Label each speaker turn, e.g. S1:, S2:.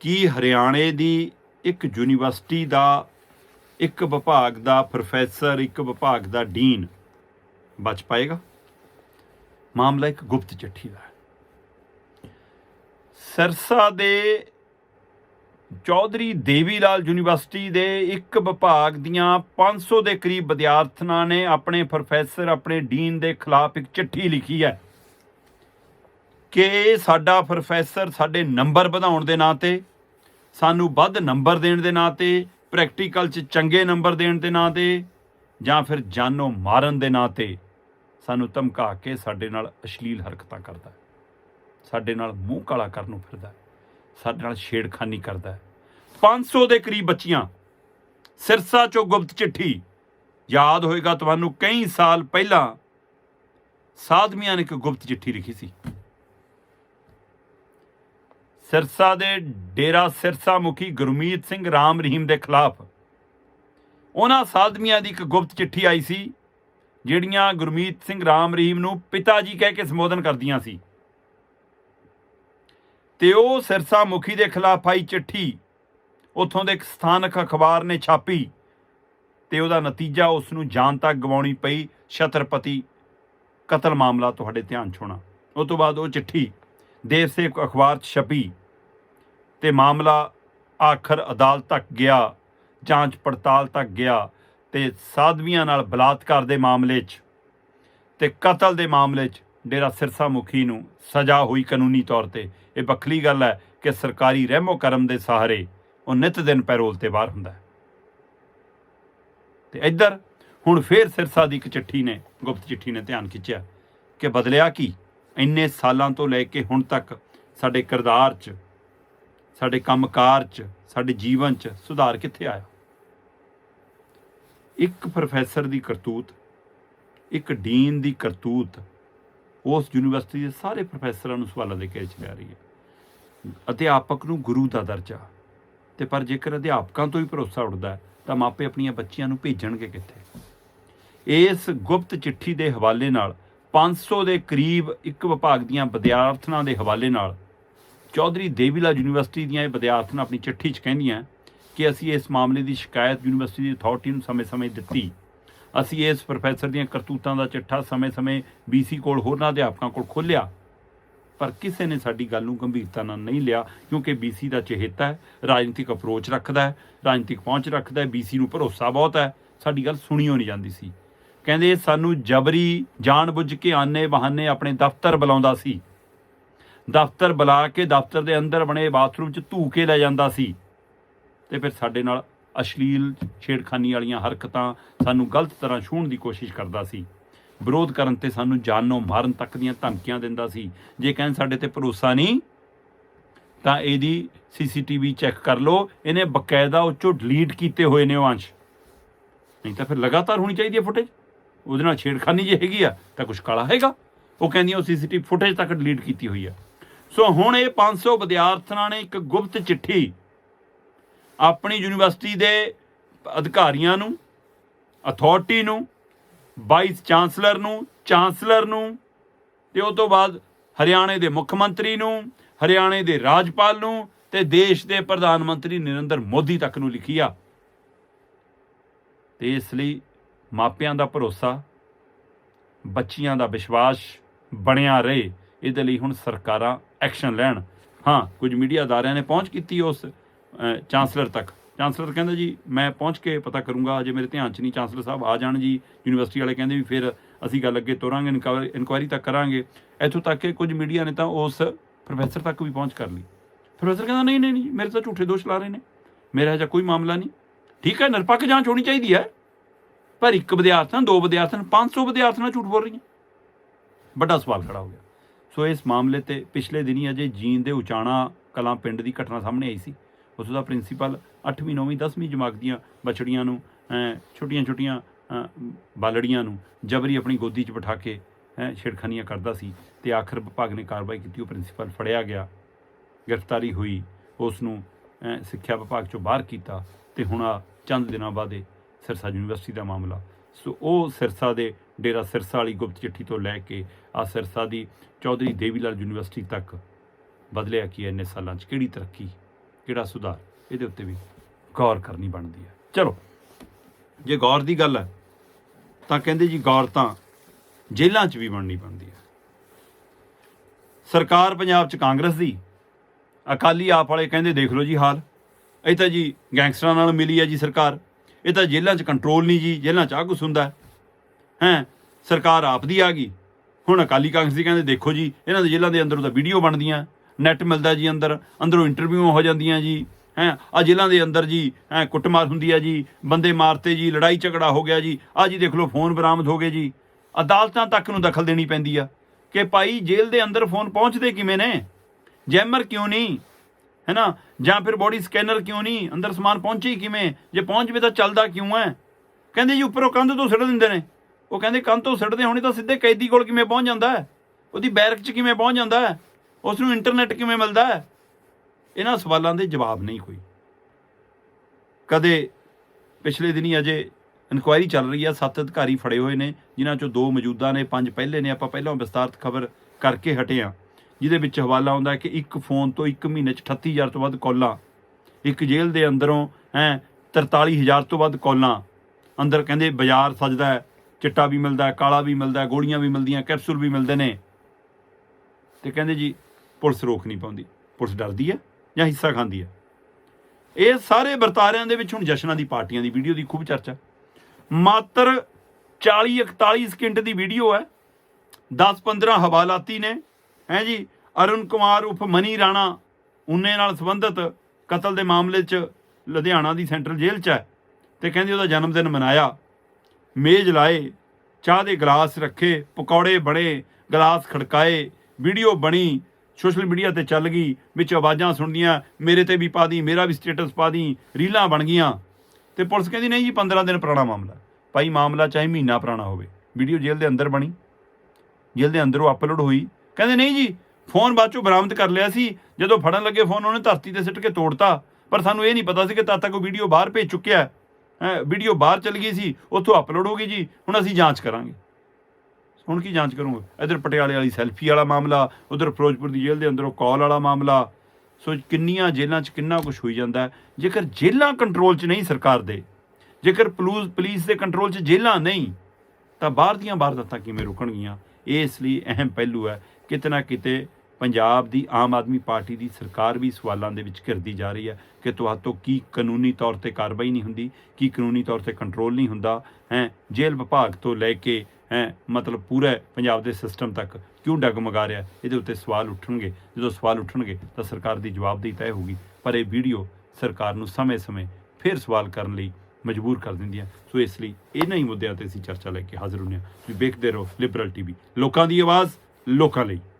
S1: ਕੀ ਹਰਿਆਣੇ ਦੀ ਇੱਕ ਯੂਨੀਵਰਸਿਟੀ ਦਾ, ਇੱਕ ਵਿਭਾਗ ਦਾ ਪ੍ਰੋਫੈਸਰ, ਇੱਕ ਵਿਭਾਗ ਦਾ ਡੀਨ ਬਚ ਪਾਏਗਾ? ਮਾਮਲਾ ਇੱਕ ਗੁਪਤ ਚਿੱਠੀ ਦਾ ਹੈ। ਸਰਸਾ ਦੇ ਚੌਧਰੀ ਦੇਵੀ ਲਾਲ ਯੂਨੀਵਰਸਿਟੀ ਦੇ ਇੱਕ ਵਿਭਾਗ ਦੀਆਂ 500 ਦੇ ਕਰੀਬ ਵਿਦਿਆਰਥਣਾਂ ਨੇ ਆਪਣੇ ਪ੍ਰੋਫੈਸਰ, ਆਪਣੇ ਡੀਨ ਦੇ ਖਿਲਾਫ ਇੱਕ ਚਿੱਠੀ ਲਿਖੀ ਹੈ। ਕਿ ਸਾਡਾ ਪ੍ਰੋਫੈਸਰ ਸਾਡੇ ਨੰਬਰ ਵਧਾਉਣ ਦੇ ਨਾਂ ਤੇ, ਸਾਨੂੰ ਵੱਧ ਨੰਬਰ ਦੇਣ ਦੇ ਨਾਂ ਤੇ ਪ੍ਰੈਕਟੀਕਲ 'ਚ ਚੰਗੇ ਨੰਬਰ ਦੇਣ ਦੇ ਨਾਂ ਤੇ, ਜਾਂ ਫਿਰ ਜਾਨੋਂ ਮਾਰਨ ਦੇ ਨਾਂ ਤੇ, ਸਾਨੂੰ ਧਮਕਾ ਕੇ ਸਾਡੇ ਨਾਲ ਅਸ਼ਲੀਲ ਹਰਕਤਾਂ ਕਰਦਾ ਹੈ। ਸਾਡੇ ਨਾਲ ਮੂੰਹ ਕਾਲਾ ਕਰਨ ਨੂੰ ਫਿਰਦਾ ਹੈ। ਸਾਡੇ ਨਾਲ ਛੇੜਖਾਨੀ ਕਰਦਾ ਹੈ। 500 ਦੇ ਕਰੀਬ ਬੱਚੀਆਂ, ਸਿਰਸਾ ਚੋਂ ਗੁਪਤ ਚਿੱਠੀ, ਯਾਦ ਹੋਏਗਾ ਤੁਹਾਨੂੰ ਕਈ ਸਾਲ ਪਹਿਲਾਂ ਸਾਧਵੀਆਂ ਨੇ ਇੱਕ ਗੁਪਤ ਚਿੱਠੀ ਲਿਖੀ ਸੀ। ਸਿਰਸਾ ਦੇ ਡੇਰਾ ਸਿਰਸਾ ਮੁਖੀ ਗੁਰਮੀਤ ਸਿੰਘ ਰਾਮ ਰਹੀਮ ਦੇ ਖਿਲਾਫ। ਉਹਨਾਂ ਸਾਧਵੀਆਂ ਦੀ ਇੱਕ ਗੁਪਤ ਚਿੱਠੀ ਆਈ ਸੀ, ਜਿਹੜੀਆਂ ਗੁਰਮੀਤ ਸਿੰਘ ਰਾਮ ਰਹੀਮ ਨੂੰ ਪਿਤਾ ਜੀ ਕਹਿ ਕੇ ਸੰਬੋਧਨ ਕਰਦੀਆਂ ਸੀ। ਤੇ ਉਹ ਸਿਰਸਾ ਮੁਖੀ ਦੇ ਖਿਲਾਫ ਆਈ ਚਿੱਠੀ, ਉੱਥੋਂ ਦੇ ਇੱਕ ਸਥਾਨਕ ਅਖਬਾਰ ਨੇ ਛਾਪੀ ਤੇ ਉਹਦਾ ਨਤੀਜਾ ਉਸ ਨੂੰ ਜਾਨ ਤੱਕ ਗਵਾਉਣੀ ਪਈ, ਛਤਰਪਤੀ ਕਤਲ ਮਾਮਲਾ ਤੁਹਾਡੇ ਧਿਆਨ 'ਚ ਹੋਣਾ। ਉਸ ਤੋਂ ਬਾਅਦ ਉਹ ਚਿੱਠੀ ਦੇਵ ਸੇ ਅਖਬਾਰ 'ਚ ਛਪੀ। ਤੇ ਮਾਮਲਾ ਆਖਰ ਅਦਾਲਤ ਤੱਕ ਗਿਆ, ਜਾਂਚ ਪੜਤਾਲ ਤੱਕ ਗਿਆ ਤੇ ਸਾਧਵੀਆਂ ਨਾਲ ਬਲਾਤਕਾਰ ਦੇ ਮਾਮਲੇ 'ਚ ਤੇ ਕਤਲ ਦੇ ਮਾਮਲੇ 'ਚ ਡੇਰਾ ਸਿਰਸਾ ਮੁਖੀ ਨੂੰ ਸਜ਼ਾ ਹੋਈ ਕਾਨੂੰਨੀ ਤੌਰ ਤੇ। ਇਹ ਵੱਖਰੀ ਗੱਲ ਹੈ ਕਿ ਸਰਕਾਰੀ ਰਹਿਮੋ ਕਰਮ ਦੇ ਸਹਾਰੇ ਉਹ ਨਿਤ ਦਿਨ ਪੈਰੋਲ ਤੇ ਬਾਹਰ ਹੁੰਦਾ ਹੈ। ਤੇ ਇੱਧਰ ਹੁਣ ਫੇਰ ਸਿਰਸਾ ਦੀ ਇੱਕ ਚਿੱਠੀ ਨੇ, ਗੁਪਤ ਚਿੱਠੀ ਨੇ ਧਿਆਨ ਖਿੱਚਿਆ ਕਿ ਬਦਲਿਆ ਕੀ? ਇੰਨੇ ਸਾਲਾਂ ਤੋਂ ਲੈ ਕੇ ਹੁਣ ਤੱਕ ਸਾਡੇ ਕਿਰਦਾਰ 'ਚ ਸਾਡੇ ਕੰਮਕਾਰ 'ਚ, ਸਾਡੇ ਜੀਵਨ 'ਚ ਸੁਧਾਰ ਕਿੱਥੇ ਆਇਆ? ਇੱਕ ਪ੍ਰੋਫੈਸਰ ਦੀ ਕਰਤੂਤ, ਇੱਕ ਡੀਨ ਦੀ ਕਰਤੂਤ ਉਸ ਯੂਨੀਵਰਸਿਟੀ ਦੇ ਸਾਰੇ ਪ੍ਰੋਫੈਸਰਾਂ ਨੂੰ ਸਵਾਲਾਂ ਦੇ ਘੇਰੇ 'ਚ ਲਿਆ ਰਹੀ ਹੈ। ਅਧਿਆਪਕ ਨੂੰ ਗੁਰੂ ਦਾ ਦਰਜਾ। ਤੇ ਪਰ ਜੇਕਰ ਅਧਿਆਪਕਾਂ ਤੋਂ ਹੀ ਭਰੋਸਾ ਉੱਠਦਾ ਤਾਂ ਮਾਪੇ ਆਪਣੀਆਂ ਬੱਚੀਆਂ ਨੂੰ ਭੇਜਣਗੇ ਕਿੱਥੇ? ਇਸ ਗੁਪਤ ਚਿੱਠੀ ਦੇ ਹਵਾਲੇ ਨਾਲ 500 ਦੇ ਕਰੀਬ ਇੱਕ ਵਿਭਾਗ ਦੀਆਂ ਵਿਦਿਆਰਥਣਾਂ ਦੇ ਹਵਾਲੇ ਨਾਲ ਚੌਧਰੀ ਦੇਵੀਲਾ ਯੂਨੀਵਰਸਿਟੀ ਦੀਆਂ ਇਹ ਵਿਦਿਆਰਥਣ ਆਪਣੀ ਚਿੱਠੀ 'ਚ ਕਹਿੰਦੀਆਂ ਕਿ ਅਸੀਂ ਇਸ ਮਾਮਲੇ ਦੀ ਸ਼ਿਕਾਇਤ ਯੂਨੀਵਰਸਿਟੀ ਦੀ ਅਥਾਰਟੀ ਨੂੰ ਸਮੇਂ-ਸਮੇਂ ਦਿੱਤੀ। ਅਸੀਂ ਇਸ ਪ੍ਰੋਫੈਸਰ ਦੀਆਂ ਕਰਤੂਤਾਂ ਦਾ ਚਿੱਠਾ ਸਮੇਂ-ਸਮੇਂ ਬੀਸੀ ਕੋਲ ਹੋਰਨਾਂ ਅਧਿਆਪਕਾਂ ਕੋਲ ਖੋਲ੍ਹਿਆ। ਪਰ ਕਿਸੇ ਨੇ ਸਾਡੀ ਗੱਲ ਨੂੰ ਗੰਭੀਰਤਾ ਨਾਲ ਨਹੀਂ ਲਿਆ, ਕਿਉਂਕਿ ਬੀਸੀ ਦਾ ਚਹੇਤਾ ਹੈ, ਰਾਜਨੀਤਿਕ ਅਪਰੋਚ ਰੱਖਦਾ ਹੈ, ਰਾਜਨੀਤਿਕ ਪਹੁੰਚ ਰੱਖਦਾ ਹੈ ਬੀਸੀ ਨੂੰ ਭਰੋਸਾ ਬਹੁਤ ਹੈ। ਸਾਡੀ ਗੱਲ ਸੁਣੀਓ ਨਹੀਂ ਜਾਂਦੀ ਸੀ। ਕਹਿੰਦੇ ਸਾਨੂੰ ਜਬਰੀ ਜਾਣਬੁੱਝ ਕੇ ਆਨੇ ਬਹਾਨੇ ਆਪਣੇ ਦਫ਼ਤਰ ਬੁਲਾਉਂਦਾ ਸੀ। ਦਫ਼ਤਰ ਬੁਲਾ ਕੇ ਦਫ਼ਤਰ ਦੇ ਅੰਦਰ ਬਣੇ ਬਾਥਰੂਮ 'ਚ ਧੂ ਕੇ ਲੈ ਜਾਂਦਾ ਸੀ। ਤੇ ਫਿਰ ਸਾਡੇ ਨਾਲ ਅਸ਼ਲੀਲ ਛੇੜਖਾਨੀ ਵਾਲੀਆਂ ਹਰਕਤਾਂ ਸਾਨੂੰ ਗਲਤ ਤਰ੍ਹਾਂ ਛੂਹਣ ਦੀ ਕੋਸ਼ਿਸ਼ ਕਰਦਾ ਸੀ। ਵਿਰੋਧ ਕਰਨ ਤੇ ਸਾਨੂੰ ਜਾਨੋਂ ਮਾਰਨ ਤੱਕ ਦੀਆਂ ਧਮਕੀਆਂ ਦਿੰਦਾ ਸੀ। ਜੇ ਕਹਿਣ ਸਾਡੇ ਤੇ ਭਰੋਸਾ ਨਹੀਂ, ਤਾਂ ਇਹਦੀ ਸੀਸੀਟੀਵੀ ਚੈੱਕ ਕਰ ਲਓ। ਇਹਨੇ ਬਕਾਇਦਾ ਉਹ ਚੋਂ ਡਿਲੀਟ ਕੀਤੇ ਹੋਏ ਨੇ ਉਹ ਅੰਸ਼। ਨਹੀਂ ਤਾਂ ਫਿਰ ਲਗਾਤਾਰ ਹੋਣੀ ਚਾਹੀਦੀ ਹੈ ਫੁਟੇਜ? ਉਹਦੇ ਨਾਲ ਛੇੜਖਾਨੀ ਜੇ ਹੈਗੀ ਆ, ਤਾਂ ਕੁਝ ਕਾਲਾ ਹੈਗਾ। ਉਹ ਕਹਿੰਦੀ ਉਹ ਸੀਸੀਟੀਵੀ ਫੁਟੇਜ ਤੱਕ ਡਿਲੀਟ ਕੀਤੀ ਹੋਈ ਆ। ਸੋ ਹੁਣ ਇਹ 500 ਵਿਦਿਆਰਥਣਾਂ ਨੇ ਇੱਕ ਗੁਪਤ ਚਿੱਠੀ ਆਪਣੀ ਯੂਨੀਵਰਸਿਟੀ ਦੇ ਅਧਿਕਾਰੀਆਂ ਨੂੰ ਅਥਾਰਟੀ ਨੂੰ ਵਾਈਸ ਚਾਂਸਲਰ ਨੂੰ ਚਾਂਸਲਰ ਨੂੰ, ਤੇ ਉਸ ਤੋਂ ਬਾਅਦ ਹਰਿਆਣੇ ਦੇ ਮੁੱਖ ਮੰਤਰੀ ਨੂੰ, ਹਰਿਆਣੇ ਦੇ ਰਾਜਪਾਲ ਨੂੰ ਤੇ ਦੇਸ਼ ਦੇ ਪ੍ਰਧਾਨ ਮੰਤਰੀ ਨਰਿੰਦਰ ਮੋਦੀ ਤੱਕ ਨੂੰ ਲਿਖੀ ਆ। ਤੇ ਇਸ ਲਈ ਮਾਪਿਆਂ ਦਾ ਭਰੋਸਾ, ਬੱਚੀਆਂ ਦਾ ਵਿਸ਼ਵਾਸ ਬਣਿਆ ਰਹੇ। ਇਹਦੇ ਲਈ ਹੁਣ ਸਰਕਾਰਾਂ ਐਕਸ਼ਨ ਲੈਣ। ਹਾਂ, ਕੁਝ ਮੀਡੀਆ ਅਦਾਰਿਆਂ ਨੇ ਪਹੁੰਚ ਕੀਤੀ ਉਸ ਚਾਂਸਲਰ ਤੱਕ। ਚਾਂਸਲਰ ਕਹਿੰਦਾ ਜੀ, ਮੈਂ ਪਹੁੰਚ ਕੇ ਪਤਾ ਕਰੂੰਗਾ, ਅਜੇ ਮੇਰੇ ਧਿਆਨ 'ਚ ਨਹੀਂ ਚਾਂਸਲਰ ਸਾਹਿਬ, ਆ ਜਾਣ ਜੀ। ਯੂਨੀਵਰਸਿਟੀ ਵਾਲੇ ਕਹਿੰਦੇ ਵੀ ਫਿਰ ਅਸੀਂ ਗੱਲ ਅੱਗੇ ਤੋਰਾਂਗੇ ਇਨਕੁਆਇਰੀ ਤੱਕ ਕਰਾਂਗੇ। ਇੱਥੋਂ ਤੱਕ ਕਿ ਕੁਝ ਮੀਡੀਆ ਨੇ ਤਾਂ ਉਸ ਪ੍ਰੋਫੈਸਰ ਤੱਕ ਵੀ ਪਹੁੰਚ ਕਰ ਲਈ। ਪ੍ਰੋਫੈਸਰ ਕਹਿੰਦਾ, ਨਹੀਂ ਨਹੀਂ ਨਹੀਂ, ਮੇਰੇ ਤਾਂ ਝੂਠੇ ਦੋਸ਼ ਲਾ ਰਹੇ ਨੇ। ਮੇਰਾ ਅਜਾ ਕੋਈ ਮਾਮਲਾ ਨਹੀਂ। ਠੀਕ ਹੈ, ਨਿਰਪੱਖ ਜਾਂਚ ਹੋਣੀ ਚਾਹੀਦੀ ਹੈ। ਪਰ ਇੱਕ ਵਿਦਿਆਰਥਣ, ਦੋ ਵਿਦਿਆਰਥਣ 500 ਵਿਦਿਆਰਥਣਾਂ ਝੂਠ ਬੋਲ ਰਹੀਆਂ। ਵੱਡਾ ਸਵਾਲ ਖੜਾ ਹੋ ਗਿਆ। ਸੋ ਇਸ ਮਾਮਲੇ ਤੇ ਪਿਛਲੇ ਦਿਨੀ ਅਜੇ ਜੀਨ ਦੇ ਉਚਾਣਾ ਕਲਾਂ ਪਿੰਡ ਦੀ ਘਟਨਾ ਸਾਹਮਣੇ ਆਈ ਸੀ। ਉਸ ਦਾ ਪ੍ਰਿੰਸੀਪਲ 8ਵੀਂ 9ਵੀਂ 10ਵੀਂ ਜਮਾਤ ਦੀਆਂ ਬਛੜੀਆਂ ਨੂੰ ਛੋਟੀਆਂ-ਛੋਟੀਆਂ ਬਾਲੜੀਆਂ ਨੂੰ ਜਬਰੀ ਆਪਣੀ ਗੋਦੀ 'ਚ ਬਿਠਾ ਕੇ ਛੇੜਖਾਨੀਆਂ ਕਰਦਾ ਸੀ ਤੇ ਆਖਰ ਵਿਭਾਗ ਨੇ ਕਾਰਵਾਈ ਕੀਤੀ। ਉਹ ਪ੍ਰਿੰਸੀਪਲ ਫੜਿਆ ਗਿਆ, ਗ੍ਰਿਫਤਾਰੀ ਹੋਈ, ਉਸ ਨੂੰ ਸਿੱਖਿਆ ਵਿਭਾਗ ਚੋਂ ਬਾਹਰ ਕੀਤਾ ਤੇ ਹੁਣ ਆ ਚੰਦ ਦਿਨਾਂ ਬਾਅਦ ਇਹ ਸਿਰਸਾ ਯੂਨੀਵਰਸਿਟੀ ਦਾ ਮਾਮਲਾ ਸੋ ਉਹ ਸਿਰਸਾ ਦੇ ਡੇਰਾ ਸਿਰਸਾ ਵਾਲੀ ਗੁਪਤ ਚਿੱਠੀ ਤੋਂ ਲੈ ਕੇ ਆ ਸਿਰਸਾ ਦੀ ਚੌਧਰੀ ਦੇਵੀਲਾਲ ਯੂਨੀਵਰਸਿਟੀ ਤੱਕ ਬਦਲਿਆ ਕੀ ਹੈ ਇੰਨੇ ਸਾਲਾਂ 'ਚ? ਕਿਹੜੀ ਤਰੱਕੀ? ਕਿਹੜਾ ਸੁਧਾਰ? ਇਹਦੇ ਉੱਤੇ ਵੀ ਗੌਰ ਕਰਨੀ ਬਣਦੀ ਹੈ। ਚਲੋ, ਜੇ ਗੌਰ ਦੀ ਗੱਲ ਹੈ, ਤਾਂ ਕਹਿੰਦੇ ਜੀ ਗੌਰ ਤਾਂ ਜੇਲ੍ਹਾਂ 'ਚ ਵੀ ਬਣਨੀ ਬਣਦੀ ਹੈ। ਸਰਕਾਰ ਪੰਜਾਬ 'ਚ ਕਾਂਗਰਸ ਦੀ, ਅਕਾਲੀ ਆਪ ਵਾਲੇ ਕਹਿੰਦੇ ਦੇਖ ਲਓ ਜੀ ਹਾਲ। ਇਹ ਤਾਂ ਜੀ ਗੈਂਗਸਟਰਾਂ ਨਾਲ ਮਿਲੀ ਹੈ ਜੀ ਸਰਕਾਰ। ਇਹ ਤਾਂ ਜੇਲ੍ਹਾਂ 'ਚ ਕੰਟਰੋਲ ਨਹੀਂ ਜੀ, ਜੇਲ੍ਹਾਂ 'ਚ ਆ ਕੁਛ ਹੁੰਦਾ। ਹੈ ਹੈਂ ਸਰਕਾਰ ਆਪ ਦੀ ਆ ਗਈ। ਹੁਣ ਅਕਾਲੀ ਕਾਂਗਰਸ ਦੀ ਕਹਿੰਦੇ, ਦੇਖੋ ਜੀ, ਇਹਨਾਂ ਦੇ ਜੇਲ੍ਹਾਂ ਦੇ ਅੰਦਰੋਂ ਤਾਂ ਵੀਡੀਓ ਬਣਦੀਆਂ ਨੈਟ ਮਿਲਦਾ ਜੀ ਅੰਦਰ, ਅੰਦਰੋਂ ਇੰਟਰਵਿਊ ਹੋ ਜਾਂਦੀਆਂ ਜੀ। ਹੈਂ ਆ ਜੇਲ੍ਹਾਂ ਦੇ ਅੰਦਰ ਜੀ, ਹੈਂ, ਕੁੱਟਮਾਰ ਹੁੰਦੀ ਆ ਜੀ, ਬੰਦੇ ਮਾਰਤੇ ਜੀ, ਲੜਾਈ ਝਗੜਾ ਹੋ ਗਿਆ ਜੀ ਆ ਜੀ ਦੇਖ ਲਓ, ਫੋਨ ਬਰਾਮਦ ਹੋ ਗਏ ਜੀ। ਅਦਾਲਤਾਂ ਤੱਕ ਨੂੰ ਦਖਲ ਦੇਣੀ ਪੈਂਦੀ ਆ ਕਿ ਭਾਈ ਜੇਲ੍ਹ ਦੇ ਅੰਦਰ ਫੋਨ ਪਹੁੰਚਦੇ ਕਿਵੇਂ ਨੇ? ਜੈਮਰ ਕਿਉਂ ਨਹੀਂ? ਹੈਨਾ ਜਾਂ ਫਿਰ ਬੋਡੀ ਸਕੈਨਰ ਕਿਉਂ ਨਹੀਂ? ਅੰਦਰ ਸਮਾਨ ਪਹੁੰਚੀ ਕਿਵੇਂ? ਜੇ ਪਹੁੰਚ ਵੀ ਤਾਂ ਚੱਲਦਾ ਕਿਉਂ ਹੈ? ਕਹਿੰਦੇ ਜੀ ਉੱਪਰੋਂ ਕੰਧ ਤੋਂ ਸਿੱਟ ਦਿੰਦੇ ਨੇ। ਉਹ ਕਹਿੰਦੇ ਕੰਧ ਤੋਂ ਸਿੱਟਦੇ ਹੋਣੇ ਤਾਂ ਸਿੱਧੇ ਕੈਦੀ ਕੋਲ ਕਿਵੇਂ ਪਹੁੰਚ ਜਾਂਦਾ ਹੈ? ਉਹਦੀ ਬੈਰਕ 'ਚ ਕਿਵੇਂ ਪਹੁੰਚ ਜਾਂਦਾ ਹੈ? ਉਸ ਨੂੰ ਇੰਟਰਨੈਟ ਕਿਵੇਂ ਮਿਲਦਾ ਹੈ? ਇਹਨਾਂ ਸਵਾਲਾਂ ਦੇ ਜਵਾਬ ਨਹੀਂ ਕੋਈ। ਕਦੇ ਪਿਛਲੇ ਦਿਨੀ ਅਜੇ ਇਨਕੁਆਇਰੀ ਚੱਲ ਰਹੀ ਹੈ ਸੱਤ ਅਧਿਕਾਰੀ ਫੜੇ ਹੋਏ ਨੇ, ਜਿਨ੍ਹਾਂ ਚੋਂ ਦੋ ਮੌਜੂਦਾ ਨੇ, ਪੰਜ ਪਹਿਲੇ ਨੇ। ਆਪਾਂ ਪਹਿਲਾਂ ਵਿਸਤਾਰਤ ਖਬਰ ਕਰਕੇ ਹਟੇ ਹਾਂ। ਜਿਹਦੇ ਵਿੱਚ ਹਵਾਲਾ ਆਉਂਦਾ ਕਿ ਇੱਕ ਫੋਨ ਤੋਂ ਇੱਕ ਮਹੀਨੇ 'ਚ 38000 ਤੋਂ ਵੱਧ ਕਾਲਾਂ। ਇੱਕ ਜੇਲ੍ਹ ਦੇ ਅੰਦਰੋਂ, ਹੈ 43000 ਤੋਂ ਵੱਧ ਕਾਲਾਂ। ਅੰਦਰ ਕਹਿੰਦੇ ਬਾਜ਼ਾਰ ਸਜਦਾ ਹੈ, ਚਿੱਟਾ ਵੀ ਮਿਲਦਾ ਹੈ, ਕਾਲਾ ਵੀ ਮਿਲਦਾ ਹੈ, ਗੋਲੀਆਂ ਵੀ ਮਿਲਦੀਆਂ, ਕੈਪਸੂਲ ਵੀ ਮਿਲਦੇ ਨੇ। ਤੇ ਕਹਿੰਦੇ ਜੀ, ਪੁਲਿਸ ਰੋਕ ਨਹੀਂ ਪਾਉਂਦੀ। ਪੁਲਿਸ ਡਰਦੀ ਹੈ ਜਾਂ ਹਿੱਸਾ ਖਾਂਦੀ ਹੈ? ਇਹ ਸਾਰੇ ਵਰਤਾਰਿਆਂ ਦੇ ਵਿੱਚ ਹੁਣ ਜਸ਼ਨਾਂ ਦੀ ਪਾਰਟੀਆਂ ਦੀ ਵੀਡੀਓ ਦੀ ਖੂਬ ਚਰਚਾ। ਮਾਤਰ 40 41 ਸਕਿੰਟ ਦੀ ਵੀਡੀਓ ਹੈ। 10 15 ਹਵਾਲਾਤੀ ਨੇ। ਹੈ ਜੀ? ਅਰੁਣ ਕੁਮਾਰ ਉਫ ਮਨੀ ਰਾਣਾ, ਉਨੇ ਨਾਲ ਸੰਬੰਧਿਤ ਕਤਲ ਦੇ ਮਾਮਲੇ 'ਚ ਲੁਧਿਆਣਾ ਦੀ ਸੈਂਟਰਲ ਜੇਲ੍ਹ 'ਚ ਹੈ ਤੇ ਕਹਿੰਦੇ ਉਹਦਾ ਜਨਮ ਦਿਨ ਮਨਾਇਆ। ਮੇਜ਼ ਲਾਏ, ਚਾਹ ਦੇ ਗਲਾਸ ਰੱਖੇ, ਪਕੌੜੇ ਬਣੇ, ਗਲਾਸ ਖੜਕਾਏ, ਵੀਡੀਓ ਬਣੀ, ਸੋਸ਼ਲ ਮੀਡੀਆ ਤੇ ਚੱਲ ਗਈ, ਵਿੱਚ ਆਵਾਜ਼ਾਂ ਸੁਣਦੀਆਂ ਮੇਰੇ ਤੇ ਵੀ ਪਾ ਦੀ, ਮੇਰਾ ਵੀ ਸਟੇਟਸ ਪਾ ਦੀ, ਰੀਲਾਂ ਬਣ ਗਈਆਂ। ਤੇ ਪੁਲਿਸ ਕਹਿੰਦੀ, ਨਹੀਂ ਜੀ 15 ਦਿਨ ਪੁਰਾਣਾ ਮਾਮਲਾ। ਭਾਈ, ਮਾਮਲਾ ਚਾਹੇ ਮਹੀਨਾ ਪੁਰਾਣਾ ਹੋਵੇ। ਵੀਡੀਓ ਜੇਲ੍ਹ ਦੇ ਅੰਦਰ ਬਣੀ। ਜੇਲ੍ਹ ਦੇ ਅੰਦਰੋਂ ਅਪਲੋਡ ਹੋਈ। ਕਹਿੰਦੇ, ਨਹੀਂ ਜੀ, ਫੋਨ ਬਾਅਦ ਚੋਂ ਬਰਾਮਦ ਕਰ ਲਿਆ ਸੀ। ਜਦੋਂ ਫੜਨ ਲੱਗੇ ਫੋਨ, ਉਹਨੇ ਧਰਤੀ ਤੇ ਸਿੱਟ ਕੇ ਤੋੜਤਾ। ਪਰ ਸਾਨੂੰ ਇਹ ਨਹੀਂ ਪਤਾ ਸੀ ਕਿ ਤਦ ਤੱਕ ਉਹ ਵੀਡੀਓ ਬਾਹਰ ਭੇਜ ਚੁੱਕਿਆ ਹੈ। ਵੀਡੀਓ ਬਾਹਰ ਚਲ ਗਈ ਸੀ, ਉੱਥੋਂ ਅਪਲੋਡ ਹੋ ਗਈ ਜੀ। ਹੁਣ ਅਸੀਂ ਜਾਂਚ ਕਰਾਂਗੇ। ਹੁਣ ਕੀ ਜਾਂਚ ਕਰੂੰਗਾ? ਇਧਰ ਪਟਿਆਲੇ ਵਾਲੀ ਸੈਲਫੀ ਵਾਲਾ ਮਾਮਲਾ, ਉਧਰ ਫਿਰੋਜ਼ਪੁਰ ਦੀ ਜੇਲ੍ਹ ਦੇ ਅੰਦਰੋਂ ਕਾਲ ਵਾਲਾ ਮਾਮਲਾ। ਸੋ ਕਿੰਨੀਆਂ ਜੇਲ੍ਹਾਂ 'ਚ ਕਿੰਨਾ ਕੁਝ ਹੋਈ ਜਾਂਦਾ ਜੇਕਰ ਜੇਲ੍ਹਾਂ ਕੰਟਰੋਲ 'ਚ ਨਹੀਂ ਸਰਕਾਰ ਦੇ, ਜੇਕਰ ਪੁਲਿਸ ਪੁਲਿਸ ਦੇ ਕੰਟਰੋਲ 'ਚ ਜੇਲ੍ਹਾਂ ਨਹੀਂ, ਤਾਂ ਬਾਹਰ ਦੀਆਂ ਵਾਰਦਾਤਾਂ ਕਿਵੇਂ ਰੁਕਣਗੀਆਂ? ਇਹ ਇਸ ਲਈ ਅਹਿਮ ਪਹਿਲੂ ਹੈ ਕਿਤੇ ਨਾ ਕਿਤੇ ਪੰਜਾਬ ਦੀ ਆਮ ਆਦਮੀ ਪਾਰਟੀ ਦੀ ਸਰਕਾਰ ਵੀ ਸਵਾਲਾਂ ਦੇ ਵਿੱਚ ਘਿਰਦੀ ਜਾ ਰਹੀ ਹੈ ਕਿ ਤੁਹਾਤੋਂ ਕੀ ਕਾਨੂੰਨੀ ਤੌਰ ਤੇ ਕਾਰਵਾਈ ਨਹੀਂ ਹੁੰਦੀ, ਕੀ ਕਾਨੂੰਨੀ ਤੌਰ ਤੇ ਕੰਟਰੋਲ ਨਹੀਂ ਹੁੰਦਾ, ਹੈ, ਜੇਲ੍ਹ ਵਿਭਾਗ ਤੋਂ ਲੈ ਕੇ, ਹੈ, ਮਤਲਬ ਪੂਰੇ ਪੰਜਾਬ ਦੇ ਸਿਸਟਮ ਤੱਕ ਕਿਉਂ ਡਗਮਗਾ ਰਿਹਾ ਇਹਦੇ ਉੱਤੇ ਸਵਾਲ ਉੱਠਣਗੇ। ਜਦੋਂ ਸਵਾਲ ਉੱਠਣਗੇ ਤਾਂ ਸਰਕਾਰ ਦੀ ਜਵਾਬਦੇਹੀ ਤੈਅ ਹੋਊਗੀ। ਪਰ ਇਹ ਵੀਡੀਓ ਸਰਕਾਰ ਨੂੰ ਸਮੇਂ-ਸਮੇਂ ਫਿਰ ਸਵਾਲ ਕਰਨ ਲਈ ਮਜਬੂਰ ਕਰ ਦਿੰਦੀਆਂ ਸੋ ਇਸ ਲਈ ਇਹਨਾਂ ਹੀ ਮੁੱਦਿਆਂ ਤੇ ਅਸੀਂ ਚਰਚਾ ਲੈ ਕੇ ਹਾਜ਼ਰ ਹੁੰਦੇ ਹਾਂ। ਵੀ ਵੇਖਦੇ ਰਹੋ ਲਿਬਰਲ ਟੀਵੀ ਲੋਕਾਂ ਦੀ ਆਵਾਜ਼ ਲੋਕਾਂ ਲਈ